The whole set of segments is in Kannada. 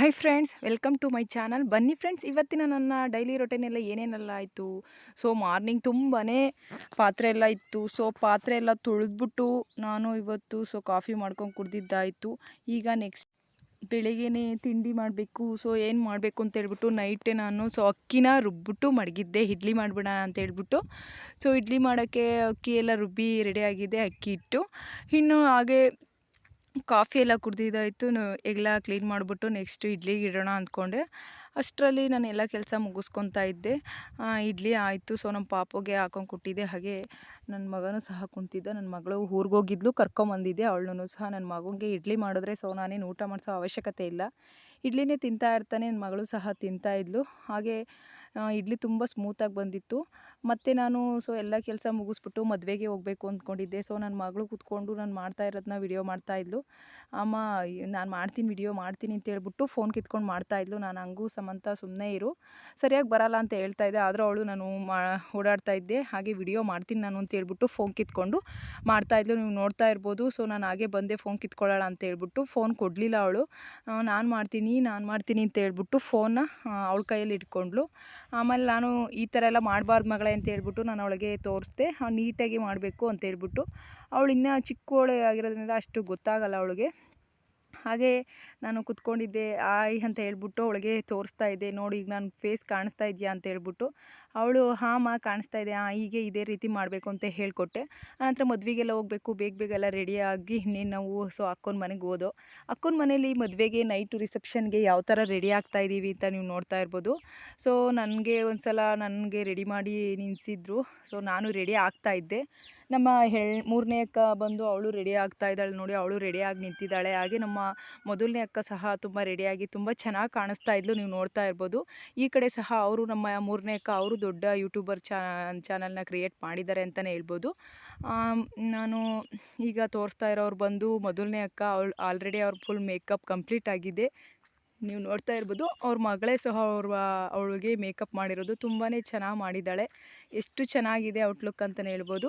Hi friends welcome to my channel ಬನ್ನಿ ಫ್ರೆಂಡ್ಸ್ ಇವತ್ತಿನ ನನ್ನ ಡೈಲಿ ರೊಟೀನೆಲ್ಲ ಏನೇನೆಲ್ಲ ಆಯಿತು? ಸೊ ಮಾರ್ನಿಂಗ್ ತುಂಬಾ ಪಾತ್ರೆ ಎಲ್ಲ ಇತ್ತು. ಸೊ ಪಾತ್ರೆ ಎಲ್ಲ ತೊಳೆದ್ಬಿಟ್ಟು ನಾನು ಇವತ್ತು ಸೊ ಕಾಫಿ ಮಾಡ್ಕೊಂಡು ಕುಡ್ದಿದ್ದಾಯಿತು. ಈಗ ನೆಕ್ಸ್ಟ್ ಬೆಳಿಗ್ಗೆನೇ ತಿಂಡಿ ಮಾಡಬೇಕು. ಸೊ ಏನು ಮಾಡಬೇಕು ಅಂತ ಹೇಳ್ಬಿಟ್ಟು ನೈಟೇ ನಾನು ಸೊ ಅಕ್ಕಿನ ರುಬ್ಬಿಟ್ಟು ಮಡಗಿದ್ದೆ. ಇಡ್ಲಿ ಮಾಡಿಬಿಡೋಣ ಅಂತ ಹೇಳ್ಬಿಟ್ಟು. ಸೊ ಇಡ್ಲಿ ಮಾಡೋಕ್ಕೆ ಅಕ್ಕಿ ಎಲ್ಲ ರುಬ್ಬಿ ರೆಡಿಯಾಗಿದೆ ಅಕ್ಕಿ ಇಟ್ಟು ಇನ್ನು ಹಾಗೆ ಕಾಫಿ ಎಲ್ಲ ಕುಡ್ದಿದ್ದಾಯಿತು ಎಲ್ಲ ಕ್ಲೀನ್ ಮಾಡಿಬಿಟ್ಟು ನೆಕ್ಸ್ಟ್ ಇಡ್ಲಿಗೆ ಇಡೋಣ ಅಂದ್ಕೊಂಡೆ. ಅಷ್ಟರಲ್ಲಿ ನಾನು ಎಲ್ಲ ಕೆಲಸ ಮುಗಿಸ್ಕೊತಾ ಇದ್ದೆ. ಇಡ್ಲಿ ಆಯಿತು. ಸೊ, ನಮ್ಮ ಪಾಪುಗೆ ಹಾಕೊಂಡು ಕೊಟ್ಟಿದ್ದೆ. ಹಾಗೆ ನನ್ನ ಮಗನೂ ಸಹ ಕುಂತಿದ್ದ ನನ್ನ ಮಗಳು ಊರಿಗೋಗಿದ್ಲು, ಕರ್ಕೊಂಬಂದಿದ್ದೆ ಅವಳನ್ನು ಸಹ ನನ್ನ ಮಗನಿಗೆ ಇಡ್ಲಿ ಮಾಡಿದ್ರೆ ಸೊ ನಾನೇನು ಊಟ ಮಾಡಿಸೋ ಅವಶ್ಯಕತೆ ಇಲ್ಲ. ಇಡ್ಲಿನೇ ತಿಂತಾ ಇರ್ತಾನೆ ನನ್ನ ಮಗಳು ಸಹ ತಿಂತಾ ಇದ್ಲು. ಹಾಗೆ ಇಡ್ಲಿ ತುಂಬ ಸ್ಮೂತಾಗಿ ಬಂದಿತ್ತು. ಮತ್ತು ನಾನು ಸೊ ಎಲ್ಲ ಕೆಲಸ ಮುಗಿಸ್ಬಿಟ್ಟು ಮದುವೆಗೆ ಹೋಗಬೇಕು ಅಂದ್ಕೊಂಡಿದ್ದೆ ಸೊ ನನ್ನ ಮಗಳು ಕೂತ್ಕೊಂಡು ನಾನು ಮಾಡ್ತಾ ಇರೋದನ್ನ ವಿಡಿಯೋ ಮಾಡ್ತಾಯಿದ್ಲು ಅಮ್ಮ, ನಾನು ಮಾಡ್ತೀನಿ, ವಿಡಿಯೋ ಮಾಡ್ತೀನಿ ಅಂತ ಹೇಳ್ಬಿಟ್ಟು ಫೋನ್ ಕಿತ್ಕೊಂಡು ಮಾಡ್ತಾಯಿದ್ಲು ನಾನು ಹಂಗೂ ಸಮಂತ ಸುಮ್ಮನೆ ಇರು. ಸರಿಯಾಗಿ ಬರಲ್ಲ ಅಂತ ಹೇಳ್ತಾ ಇದ್ದೆ. ಆದರೂ ಅವಳು ನಾನು ಮಾ, ಓಡಾಡ್ತಾ ಇದ್ದೆ. ಹಾಗೆ ವಿಡಿಯೋ ಮಾಡ್ತೀನಿ ನಾನು ಅಂತ ಹೇಳ್ಬಿಟ್ಟು ಫೋನ್ ಕಿತ್ಕೊಂಡು ಮಾಡ್ತಾಯಿದ್ಲು ನೀವು ನೋಡ್ತಾ ಇರ್ಬೋದು. ಸೊ ನಾನು ಹಾಗೆ ಬಂದೆ ಫೋನ್ ಕಿತ್ಕೊಳ್ಳೋಣ ಅಂತ ಹೇಳ್ಬಿಟ್ಟು ಫೋನ್ ಕೊಡಲಿಲ್ಲ ಅವಳು. ನಾನು ಮಾಡ್ತೀನಿ ನಾನು ಮಾಡ್ತೀನಿ ಅಂತ ಹೇಳ್ಬಿಟ್ಟು ಫೋನ್ನ ಅವಳ ಕೈಯಲ್ಲಿ ಇಟ್ಕೊಂಡ್ಳು ಆಮೇಲೆ ನಾನು ಈ ಥರ ಎಲ್ಲ ಮಾಡಬಾರ್ದು ಮಗಳೇ ಅಂತ ಹೇಳ್ಬಿಟ್ಟು ನಾನು ಅವಳಿಗೆ ತೋರಿಸ್ದೆ. ನೀಟಾಗಿ ಮಾಡಬೇಕು ಅಂತ ಹೇಳ್ಬಿಟ್ಟು ಅವಳು ಇನ್ನೂ ಚಿಕ್ಕವಳೆ ಆಗಿರೋದ್ರಿಂದ ಅಷ್ಟು ಗೊತ್ತಾಗಲ್ಲ ಅವಳಿಗೆ. ಹಾಗೆ ನಾನು ಕುತ್ಕೊಂಡಿದ್ದೆ, ಆಯ್ ಅಂತ ಹೇಳ್ಬಿಟ್ಟು ಅವಳಿಗೆ ತೋರಿಸ್ತಾ ಇದ್ದೆ. ನೋಡಿ, ಈಗ ನಾನು ಫೇಸ್ ಕಾಣಿಸ್ತಾ ಇದೆಯಾ ಅಂತ ಹೇಳ್ಬಿಟ್ಟು ಅವಳು, ಹಾಂ, ಮಾ, ಕಾಣಿಸ್ತಾ ಇದೆ. ಹಾಂ ಹೀಗೆ ಇದೇ ರೀತಿ ಮಾಡಬೇಕು ಅಂತ ಹೇಳಿಕೊಟ್ಟೆ. ಆನಂತರ ಮದುವೆಗೆಲ್ಲ ಹೋಗಬೇಕು. ಬೇಗ ಬೇಗ ಎಲ್ಲ ರೆಡಿಯಾಗಿ ಇನ್ನೇನು ನಾವು ಸೊ, ಅಕ್ಕನ ಮನೆಗೆ ಹೋದೋ. ಅಕ್ಕನ ಮನೇಲಿ ಮದುವೆಗೆ ನೈಟು ರಿಸೆಪ್ಷನ್ಗೆ ಯಾವ ಥರ ರೆಡಿ ಆಗ್ತಾ ಇದ್ದೀವಿ ಅಂತ ನೀವು ನೋಡ್ತಾ ಇರ್ಬೋದು. ಸೊ, ನನಗೆ ಒಂದು ಸಲ ನನಗೆ ರೆಡಿ ಮಾಡಿ ನಿಲ್ಲಿಸಿದ್ರು ಸೊ, ನಾನು ರೆಡಿ ಆಗ್ತಾ ಇದ್ದೆ. ನಮ್ಮ ಹೆಳ್ ಮೂರನೇ ಅಕ್ಕ ಬಂದು ಅವಳು ರೆಡಿ ಆಗ್ತಾ ಇದ್ದಾಳೆ ನೋಡಿ. ಅವಳು ರೆಡಿಯಾಗಿ ನಿಂತಿದ್ದಾಳೆ. ಹಾಗೆ ನಮ್ಮ ಮೊದಲನೇ ಅಕ್ಕ ಸಹ ತುಂಬ ರೆಡಿಯಾಗಿ ತುಂಬ ಚೆನ್ನಾಗಿ ಕಾಣಿಸ್ತಾ ಇದ್ಲು. ನೀವು ನೋಡ್ತಾ ಇರ್ಬೋದು. ಈ ಕಡೆ ಸಹ ಅವರು ನಮ್ಮ ಮೂರನೇ ಅಕ್ಕ, ಅವರು ದೊಡ್ಡ ಯೂಟ್ಯೂಬರ್ ಚಾನಲ್ನ ಕ್ರಿಯೇಟ್ ಮಾಡಿದ್ದಾರೆ ಅಂತಲೇ ಹೇಳ್ಬೋದು. ನಾನು ಈಗ ತೋರಿಸ್ತಾ ಇರೋರು ಬಂದು ಮೊದಲನೇ ಅಕ್ಕ ಅವಳು, ಆಲ್ರೆಡಿ ಅವ್ರ ಫುಲ್ ಮೇಕಪ್ ಕಂಪ್ಲೀಟ್ ಆಗಿದೆ. ನೀವು ನೋಡ್ತಾ ಇರ್ಬೋದು, ಅವ್ರ ಮಗಳೇ ಸಹ ಅವ್ರ, ಅವಳಿಗೆ ಮೇಕಪ್ ಮಾಡಿರೋದು ತುಂಬಾ ಚೆನ್ನಾಗಿ ಮಾಡಿದ್ದಾಳೆ. ಎಷ್ಟು ಚೆನ್ನಾಗಿದೆ ಔಟ್ಲುಕ್ ಅಂತಲೇ ಹೇಳ್ಬೋದು.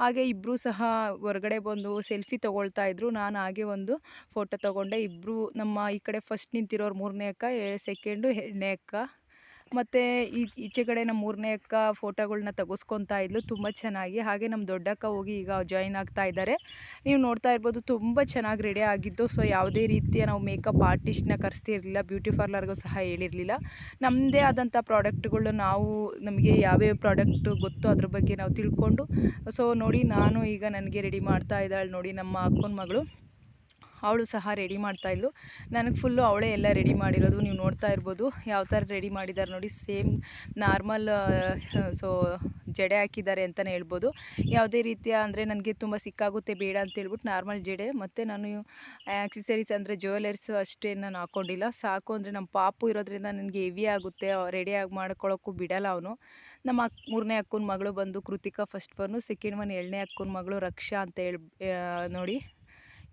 ಹಾಗೆ ಇಬ್ಬರೂ ಸಹ ಹೊರಗಡೆ ಬಂದು ಸೆಲ್ಫಿ ತೊಗೊಳ್ತಾ ಇದ್ರು. ನಾನು ಹಾಗೆ ಒಂದು ಫೋಟೋ ತೊಗೊಂಡೆ. ಇಬ್ಬರು ನಮ್ಮ ಈ ಕಡೆ ಫಸ್ಟ್ ನಿಂತಿರೋರು ಮೂರನೇ ಅಕ್ಕ ಸೆಕೆಂಡು ಎರಡನೇ ಅಕ್ಕ. ಮತ್ತು ಈಚೆ ಕಡೆ ನಮ್ಮ ಮೂರನೇ ಅಕ್ಕ ಫೋಟೋಗಳ್ನ ತೆಗೆಸ್ಕೊತಾ ಇದ್ಲು, ತುಂಬ ಚೆನ್ನಾಗಿ. ಹಾಗೆ ನಮ್ಮ ದೊಡ್ಡಕ್ಕ ಹೋಗಿ ಈಗ ಜಾಯಿನ್ ಆಗ್ತಾ ಇದ್ದಾರೆ ನೀವು ನೋಡ್ತಾ ಇರ್ಬೋದು, ತುಂಬ ಚೆನ್ನಾಗಿ ರೆಡಿ ಆಗಿದ್ದು. ಸೊ ಯಾವುದೇ ರೀತಿಯ ನಾವು ಮೇಕಪ್ ಆರ್ಟಿಸ್ಟ್ನ ಕರೆಸ್ತಿರಲಿಲ್ಲ ಬ್ಯೂಟಿ ಪಾರ್ಲರ್ಗೂ ಸಹ ಹೇಳಿರಲಿಲ್ಲ. ನಮ್ಮದೇ ಆದಂಥ ಪ್ರಾಡಕ್ಟ್ಗಳು ನಾವು, ನಮಗೆ ಯಾವ್ಯಾವ ಪ್ರಾಡಕ್ಟ್ ಗೊತ್ತು ಅದ್ರ ಬಗ್ಗೆ ನಾವು ತಿಳ್ಕೊಂಡು. ಸೊ ನೋಡಿ, ನಾನು ಈಗ ನನಗೆ ರೆಡಿ ಮಾಡ್ತಾ ಇದ್ದಾಳೆ. ನೋಡಿ, ನಮ್ಮ ಅಕ್ಕನ ಮಗಳು. ಅವಳು ಸಹ ರೆಡಿ ಮಾಡ್ತಾಯಿದ್ಲು ನನಗೆ ಫುಲ್ಲು ಅವಳೇ ಎಲ್ಲ ರೆಡಿ ಮಾಡಿರೋದು. ನೀವು ನೋಡ್ತಾ ಇರ್ಬೋದು. ಯಾವ ಥರ ರೆಡಿ ಮಾಡಿದ್ದಾರೆ ನೋಡಿ. ಸೇಮ್ ನಾರ್ಮಲ್ ಸೊ ಜಡೆ ಹಾಕಿದ್ದಾರೆ ಅಂತಲೇ ಹೇಳ್ಬೋದು. ಯಾವುದೇ ರೀತಿಯ ಅಂದರೆ ನನಗೆ ತುಂಬ ಸಿಕ್ಕಾಗುತ್ತೆ, ಬೇಡ ಅಂತ ಹೇಳ್ಬಿಟ್ಟು ನಾರ್ಮಲ್ ಜಡೆ. ಮತ್ತು ನಾನು ಆಕ್ಸೆಸರೀಸ್ ಅಂದರೆ ಜ್ಯುವೆಲರ್ಸ್ ಅಷ್ಟೇ ನಾನು ಹಾಕ್ಕೊಂಡಿಲ್ಲ ಸಾಕು ಅಂದರೆ ನಮ್ಮ ಪಾಪು ಇರೋದ್ರಿಂದ ನನಗೆ ಹೆವಿ ಆಗುತ್ತೆ. ರೆಡಿಯಾಗಿ ಮಾಡ್ಕೊಳ್ಳೋಕ್ಕೂ ಬಿಡಲ್ಲ ಅವನು. ನಮ್ಮ ಅಕ್ಕ ಮೂರನೇ ಅಕ್ಕನ ಮಗಳು ಬಂದು ಕೃತಿಕಾ ಫಸ್ಟ್ ಬನ್ನು ಸೆಕೆಂಡ್ ಒನ್ ಎರಡನೇ ಅಕ್ಕನ ಮಗಳು ರಕ್ಷಾ ಅಂತ ಹೇಳಿ ನೋಡಿ.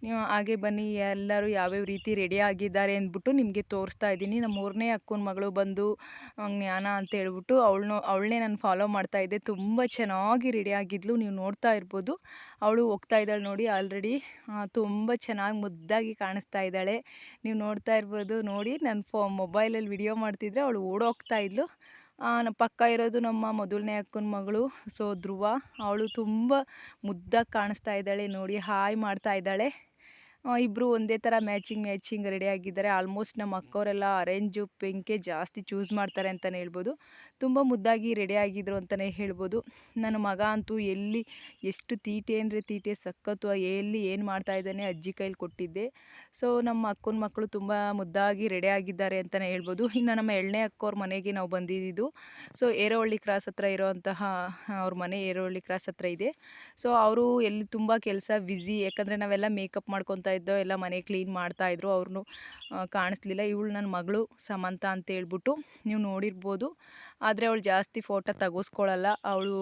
ನೀವು ಹಾಗೆ ಬನ್ನಿ, ಎಲ್ಲರೂ ಯಾವ್ಯಾವ ರೀತಿ ರೆಡಿ ಆಗಿದ್ದಾರೆ ಅಂದ್ಬಿಟ್ಟು ನಿಮಗೆ ತೋರಿಸ್ತಾ ಇದ್ದೀನಿ. ನಮ್ಮ ಮೂರನೇ ಅಕ್ಕನ ಮಗಳು ಬಂದು ಜ್ಞಾನ ಅಂತ ಹೇಳ್ಬಿಟ್ಟು ಅವಳನ್ನು ಅವಳನ್ನೇ ನಾನು ಫಾಲೋ ಮಾಡ್ತಾ ಇದ್ದೆ. ತುಂಬ ಚೆನ್ನಾಗಿ ರೆಡಿ ಆಗಿದ್ಲು. ನೀವು ನೋಡ್ತಾ ಇರ್ಬೋದು. ಅವಳು ಹೋಗ್ತಾ ಇದ್ದಾಳೆ ನೋಡಿ ಆಲ್ರೆಡಿ ತುಂಬ ಚೆನ್ನಾಗಿ ಮುದ್ದಾಗಿ ಕಾಣಿಸ್ತಾ ಇದ್ದಾಳೆ. ನೀವು ನೋಡ್ತಾ ಇರ್ಬೋದು. ನೋಡಿ ನನ್ನ ಫೋ ಮೊಬೈಲಲ್ಲಿ ವಿಡಿಯೋ ಮಾಡ್ತಿದ್ರೆ ಅವಳು ಓಡೋಗ್ತಾ ಇದ್ಲು. ನಮ್ಮ ಪಕ್ಕ ಇರೋದು ನಮ್ಮ ಮೊದಲನೇ ಅಕ್ಕನ ಮಗಳು, ಸೊ ಧ್ರುವ. ಅವಳು ತುಂಬ ಮುದ್ದಾಗಿ ಕಾಣಿಸ್ತಾ ಇದ್ದಾಳೆ ನೋಡಿ. ಹಾಯ್ ಮಾಡ್ತಾ ಇದ್ದಾಳೆ. ಇಬ್ಬರು ಒಂದೇ ಥರ ಮ್ಯಾಚಿಂಗ್ ಮ್ಯಾಚಿಂಗ್ ರೆಡಿ ಆಗಿದ್ದಾರೆ. ಆಲ್ಮೋಸ್ಟ್ ನಮ್ಮ ಅಕ್ಕವರೆಲ್ಲ ಅರೇಂಜು ಪಿಂಕೆ ಜಾಸ್ತಿ ಚೂಸ್ ಮಾಡ್ತಾರೆ ಅಂತಲೇ ಹೇಳ್ಬೋದು. ತುಂಬ ಮುದ್ದಾಗಿ ರೆಡಿ ಆಗಿದ್ರು ಅಂತಲೇ ಹೇಳ್ಬೋದು. ನನ್ನ ಮಗ ಅಂತೂ ಎಲ್ಲಿ ಎಷ್ಟು ತೀಟೆ ಅಂದರೆ ತೀಟೆ, ಸಖತ್ತು ಎಲ್ಲಿ ಏನು ಮಾಡ್ತಾ ಇದ್ದಾನೆ ಅಜ್ಜಿ ಕೈಲಿ ಕೊಟ್ಟಿದ್ದೆ. ಸೊ ನಮ್ಮ ಅಕ್ಕನ ಮಕ್ಕಳು ತುಂಬ ಮುದ್ದಾಗಿ ರೆಡಿ ಆಗಿದ್ದಾರೆ ಅಂತಲೇ ಹೇಳ್ಬೋದು. ಇನ್ನು ನಮ್ಮ ಎಳ್ಳೆ ಅಕ್ಕವ್ರ ಮನೆಗೆ ನಾವು ಬಂದಿದ್ದು. ಸೊ ಏರೋಹಳ್ಳಿ ಕ್ರಾಸ್ ಹತ್ರ ಇರೋವಂತಹ ಅವ್ರ ಮನೆ ಏರೋಹಳ್ಳಿ ಕ್ರಾಸ್ ಹತ್ರ ಇದೆ. ಸೊ, ಅವರು ಎಲ್ಲಿ ತುಂಬ ಕೆಲಸ ಬ್ಯುಸಿ ಯಾಕಂದರೆ ನಾವೆಲ್ಲ ಮೇಕಪ್ ಮಾಡ್ಕೊತ ಇದ್ದೋ, ಎಲ್ಲ ಮನೆ ಕ್ಲೀನ್ ಮಾಡ್ತಾಯಿದ್ರು ಅವ್ರನ್ನೂ ಕಾಣಿಸ್ಲಿಲ್ಲ. ಇವಳು ನನ್ನ ಮಗಳು ಸಮಂತ ಅಂತ ಹೇಳ್ಬಿಟ್ಟು ನೀವು ನೋಡಿರ್ಬೋದು. ಆದರೆ ಅವಳು ಜಾಸ್ತಿ ಫೋಟೋ ತೆಗೆಸ್ಕೊಳ್ಳಲ್ಲ ಅವಳು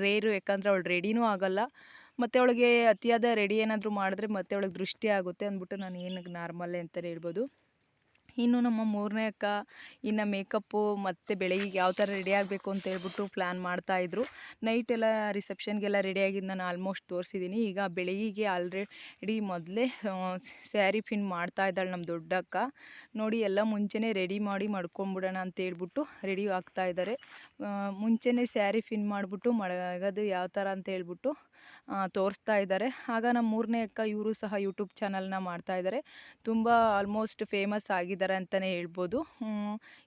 ರೇರು ಯಾಕಂದರೆ ಅವಳು ರೆಡಿನೂ ಆಗೋಲ್ಲ. ಮತ್ತು ಅವಳಿಗೆ ಅತಿಯಾದ ರೆಡಿ ಏನಾದರೂ ಮಾಡಿದ್ರೆ ಮತ್ತೆ ಅವಳಿಗೆ ದೃಷ್ಟಿ ಆಗುತ್ತೆ ಅಂದ್ಬಿಟ್ಟು ನಾನು ಏನಕ್ಕೆ ನಾರ್ಮಲ್ಲೇ ಅಂತಲೇ ಹೇಳ್ಬೋದು. ಇನ್ನು ನಮ್ಮ ಮೂರನೇ ಅಕ್ಕ, ಇನ್ನು ಮೇಕಪ್ಪು ಮತ್ತು ಬೆಳಗ್ಗೆ ಯಾವ ಥರ ರೆಡಿ ಆಗಬೇಕು ಅಂತ ಹೇಳ್ಬಿಟ್ಟು ಪ್ಲ್ಯಾನ್ ಮಾಡ್ತಾಯಿದ್ರು ನೈಟ್ ಎಲ್ಲ ರಿಸೆಪ್ಷನ್ಗೆಲ್ಲ ರೆಡಿಯಾಗಿದ್ದು ನಾನು ಆಲ್ಮೋಸ್ಟ್ ತೋರಿಸಿದ್ದೀನಿ ಈಗ ಬೆಳಗ್ಗೆ ಆಲ್ರೆಡಿ ಮೊದಲೇ ಸ್ಯಾರಿ ಫಿನ್ ಮಾಡ್ತಾ ಇದ್ದಾಳೆ ನಮ್ಮ ದೊಡ್ಡಕ್ಕ ನೋಡಿ ಎಲ್ಲ ಮುಂಚೆನೇ ರೆಡಿ ಮಾಡಿ ಮಾಡ್ಕೊಂಬಿಡೋಣ ಅಂತ ಹೇಳ್ಬಿಟ್ಟು ರೆಡಿ ಆಗ್ತಾ ಇದ್ದಾರೆ ಮುಂಚೆನೇ ಸ್ಯಾರಿ ಫಿನ್ ಮಾಡಿಬಿಟ್ಟು ಮಳಗದು ಯಾವ ಥರ ಅಂತ ಹೇಳ್ಬಿಟ್ಟು ತೋರಿಸ್ತಾ ಇದ್ದಾರೆ ಆಗ ನಮ್ಮ ಮೂರನೇ ಅಕ್ಕ ಇವರು ಸಹ ಯೂಟ್ಯೂಬ್ ಚಾನಲ್ನ ಮಾಡ್ತಾ ಇದ್ದಾರೆ ತುಂಬ ಆಲ್ಮೋಸ್ಟ್ ಫೇಮಸ್ ಆಗಿದ್ದಾರೆ. ಅಂತಲೇ ಹೇಳ್ಬೋದು.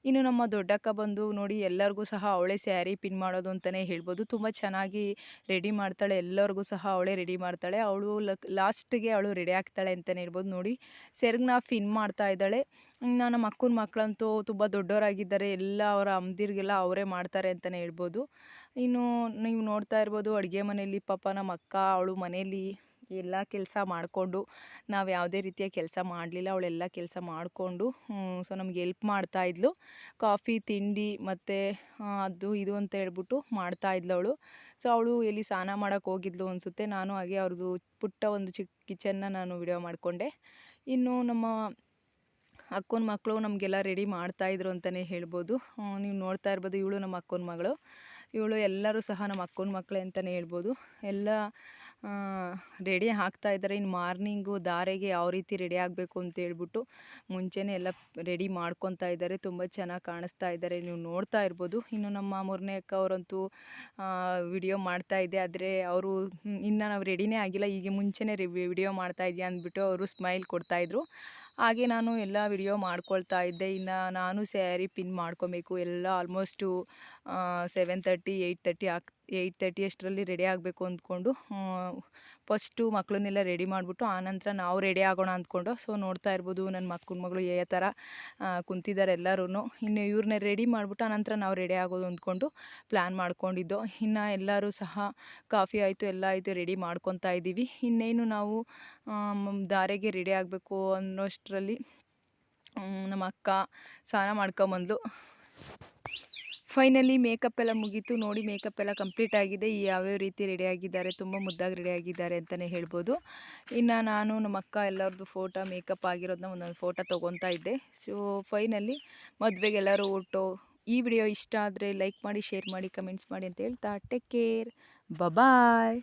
ಇನ್ನು ನಮ್ಮ ದೊಡ್ಡಕ್ಕ ಬಂದು ನೋಡಿ ಎಲ್ಲರಿಗೂ ಸಹ ಅವಳೇ ಸ್ಯಾರಿ ಪಿನ್ ಮಾಡೋದು ಅಂತಲೇ ಹೇಳ್ಬೋದು. ತುಂಬ ಚೆನ್ನಾಗಿ ರೆಡಿ ಮಾಡ್ತಾಳೆ, ಎಲ್ಲರಿಗೂ ಸಹ ಅವಳೇ ರೆಡಿ ಮಾಡ್ತಾಳೆ. ಅವಳು ಲಾಸ್ಟಿಗೆ ಅವಳು ರೆಡಿ ಆಗ್ತಾಳೆ ಅಂತಲೇ ಹೇಳ್ಬೋದು. ನೋಡಿ, ಸೆರ್ಗ್ನ ಫಿನ್ ಮಾಡ್ತಾ ಇದ್ದಾಳೆ. ಇನ್ನು ನಮ್ಮ ಅಕ್ಕನ ಮಕ್ಕಳಂತೂ ತುಂಬ ದೊಡ್ಡವರಾಗಿದ್ದಾರೆ. ಎಲ್ಲ ಅವರ ಅಮ್ದಿರಿಗೆಲ್ಲ ಅವರೇ ಮಾಡ್ತಾರೆ ಅಂತಲೇ ಹೇಳ್ಬೋದು. ಇನ್ನು ನೀವು ನೋಡ್ತಾ ಇರ್ಬೋದು, ಅಡುಗೆ ಮನೆಯಲ್ಲಿ ಪಾಪ ನಮ್ಮ ಅಕ್ಕ, ಅವಳು ಮನೇಲಿ ಎಲ್ಲ ಕೆಲಸ ಮಾಡಿಕೊಂಡು, ನಾವು ಯಾವುದೇ ರೀತಿಯ ಕೆಲಸ ಮಾಡಲಿಲ್ಲ, ಅವಳೆಲ್ಲ ಕೆಲಸ ಮಾಡಿಕೊಂಡು ಸೊ ನಮ್ಗೆ ಎಲ್ಪ್ ಮಾಡ್ತಾ ಇದ್ಲು. ಕಾಫಿ, ತಿಂಡಿ ಮತ್ತು ಅದು, ಇದು ಅಂತ ಹೇಳ್ಬಿಟ್ಟು ಮಾಡ್ತಾ ಇದ್ಲು ಅವಳು. ಸೊ ಅವಳು ಎಲ್ಲಿ ಸ್ನಾನ ಮಾಡೋಕ್ಕೆ ಹೋಗಿದ್ಲು ಅನಿಸುತ್ತೆ, ನಾನು ಹಾಗೆ ಅವ್ರದ್ದು ಪುಟ್ಟ ಒಂದು ಚಿಕ್ಕ ಕಿಚನ್ನ ನಾನು ವಿಡಿಯೋ ಮಾಡಿಕೊಂಡೆ. ಇನ್ನು ನಮ್ಮ ಅಕ್ಕನ ಮಕ್ಕಳು ನಮಗೆಲ್ಲ ರೆಡಿ ಮಾಡ್ತಾಯಿದ್ರು ಅಂತಲೇ ಹೇಳ್ಬೋದು. ನೀವು ನೋಡ್ತಾ ಇರ್ಬೋದು, ಇವಳು ನಮ್ಮ ಅಕ್ಕನ ಮಗಳು. ಇವಳು ಎಲ್ಲರೂ ಸಹ ನಮ್ಮ ಅಕ್ಕನ ಮಕ್ಕಳೇ ಅಂತಲೇ ಹೇಳ್ಬೋದು. ಎಲ್ಲ ರೆಡಿ ಆಗ್ತಾ ಇದ್ದಾರೆ. ಇನ್ನು ಮಾರ್ನಿಂಗು ದಾರೆಗೆ ಯಾವ ರೀತಿ ರೆಡಿ ಆಗಬೇಕು ಅಂತ ಹೇಳ್ಬಿಟ್ಟು ಮುಂಚೆನೇ ಎಲ್ಲ ರೆಡಿ ಮಾಡ್ಕೊತಾ ಇದ್ದಾರೆ. ತುಂಬ ಚೆನ್ನಾಗಿ ಕಾಣಿಸ್ತಾ ಇದ್ದಾರೆ. ನೀವು ನೋಡ್ತಾ ಇರ್ಬೋದು. ಇನ್ನು ನಮ್ಮ ಮೂರನೇ ಅಕ್ಕ ಅವರಂತೂ ವಿಡಿಯೋ ಮಾಡ್ತಾ ಇದ್ದೆ ಆದರೆ ಅವರು ಇನ್ನು ನಾವು ರೆಡಿನೇ ಆಗಿಲ್ಲ. ಈಗ ಮುಂಚೆನೇ ವಿಡಿಯೋ ಮಾಡ್ತಾ ಇದೆಯಾ ಅಂದ್ಬಿಟ್ಟು ಅವರು ಸ್ಮೈಲ್ ಕೊಡ್ತಾಯಿದ್ರು ಹಾಗೆ ನಾನು ಎಲ್ಲ ವಿಡಿಯೋ ಮಾಡ್ಕೊಳ್ತಾ ಇದ್ದೆ. ಇನ್ನು ನಾನು ಸ್ಯಾರಿ ಪಿನ್ ಮಾಡ್ಕೊಬೇಕು. ಎಲ್ಲ almost seven thirty eight thirty ಆಗ್ ಏಯ್ಟ್ ತರ್ಟಿ ಅಷ್ಟರಲ್ಲಿ ರೆಡಿ ಆಗಬೇಕು ಅಂದ್ಕೊಂಡು ಫಸ್ಟು ಮಕ್ಕಳನ್ನೆಲ್ಲ ರೆಡಿ ಮಾಡಿಬಿಟ್ಟು ಆನಂತರ ನಾವು ರೆಡಿ ಆಗೋಣ ಅಂದ್ಕೊಂಡು, ಸೊ ನೋಡ್ತಾ ಇರ್ಬೋದು ನನ್ನ ಮಕ್ಕಳ ಮಗಳು ಯಾವ ಥರ ಕುಂತಿದ್ದಾರೆ ಎಲ್ಲರೂ ಇನ್ನು ಇವ್ರನ್ನ ರೆಡಿ ಮಾಡಿಬಿಟ್ಟು ಆನಂತರ ನಾವು ರೆಡಿ ಆಗೋದು ಅಂದ್ಕೊಂಡು ಪ್ಲ್ಯಾನ್ ಮಾಡ್ಕೊಂಡಿದ್ದು. ಇನ್ನು ಎಲ್ಲರೂ ಸಹ ಕಾಫಿ ಆಯಿತು, ಎಲ್ಲ ಆಯಿತು, ರೆಡಿ ಮಾಡ್ಕೊತಾ ಇದ್ದೀವಿ. ಇನ್ನೇನು ನಾವು ದಾರೆಗೆ ರೆಡಿ ಆಗಬೇಕು ಅನ್ನೋಷ್ಟರಲ್ಲಿ ನಮ್ಮ ಅಕ್ಕ ಸ್ನಾನ ಮಾಡ್ಕೊಂಬಂದ್ಲು. ಫೈನಲಿ ಮೇಕಪ್ ಎಲ್ಲ ಮುಗೀತು, ನೋಡಿ ಮೇಕಪ್ ಎಲ್ಲ ಕಂಪ್ಲೀಟ್ ಆಗಿದೆ. ಯಾವ್ಯಾವ ರೀತಿ ರೆಡಿ ಆಗಿದ್ದಾರೆ, ತುಂಬ ಮುದ್ದಾಗಿ ರೆಡಿ ಆಗಿದ್ದಾರೆ ಅಂತಲೇ ಹೇಳ್ಬೋದು. ಇನ್ನು ನಾನು ನಮ್ಮ ಅಕ್ಕ ಎಲ್ಲರದ್ದು ಫೋಟೋ, ಮೇಕಪ್ ಆಗಿರೋದನ್ನ ಒಂದೊಂದು ಫೋಟೋ ತೊಗೊತಾ ಇದ್ದೆ. ಸೊ ಫೈನಲಿ ಮದುವೆಗೆಲ್ಲರೂ ಎಲ್ಲರೂ ಈ ವಿಡಿಯೋ ಇಷ್ಟ ಆದರೆ ಲೈಕ್ ಮಾಡಿ, ಶೇರ್ ಮಾಡಿ, ಕಮೆಂಟ್ಸ್ ಮಾಡಿ ಅಂತ ಹೇಳ್ತಾ, ಟೇಕ್ ಕೇರ್. ಬಬಾಯ್.